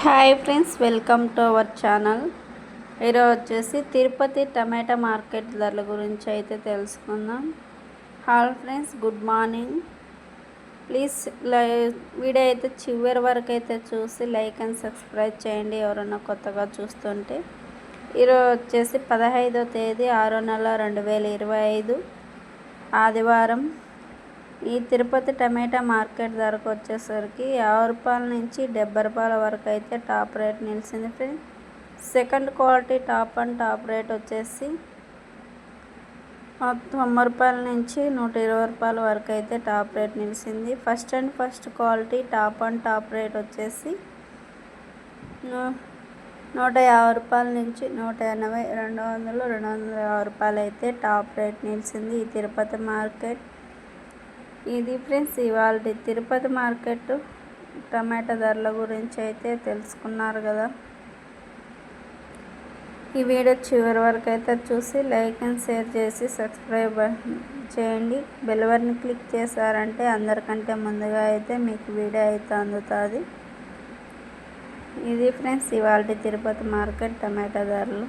Hi friends welcome to our channel. ఈరోజు వచ్చేసి Tirupati tomato market ధరల గురించి అయితే తెలుసుకుందాం. Hi friends good morning. Please video అయితే చివరి వరకు అయితే చూసి లైక్ అండ్ సబ్స్క్రైబ్ చేయండి ఎవరన్నా కొత్తగా చూస్తుంటే. ఈరోజు వచ్చేసి పదహైదో తేదీ ఆరో నెల రెండు వేల ఇరవై ఐదు ఆదివారం. ఈ తిరుపతి టమాటా మార్కెట్ ధరకు వచ్చేసరికి యాభై రూపాయల నుంచి డెబ్బై రూపాయల వరకు అయితే టాప్ రేట్ నిలిచింది friends second quality top and top rate వచ్చేసి తొంభై రూపాయల నుంచి నూట ఇరవై రూపాయల వరకు అయితే టాప్ రేట్ నిలిచింది. First and first quality top and top rate వచ్చేసి నూట యాభై రూపాయల నుంచి నూట ఎనభై రెండు వందలు రెండు వందల యాభై రూపాయలు అయితే టాప్ రేట్ నిలిచింది ఈ తిరుపతి మార్కెట్. ఇది ఫ్రెండ్స్ ఇవాళ తిరుపతి మార్కెట్ టమాటా ధరల గురించి అయితే తెలుసుకున్నారు కదా. ఈ వీడియో చివరి వరకు అయితే చూసి లైక్ అండ్ షేర్ చేసి సబ్స్క్రైబ్ చేయండి. బెల్వర్ని క్లిక్ చేశారంటే అందరికంటే ముందుగా అయితే మీకు వీడియో అయితే అందుతుంది. ఇది ఫ్రెండ్స్ ఇవాళ తిరుపతి మార్కెట్ టమాటా ధరలు.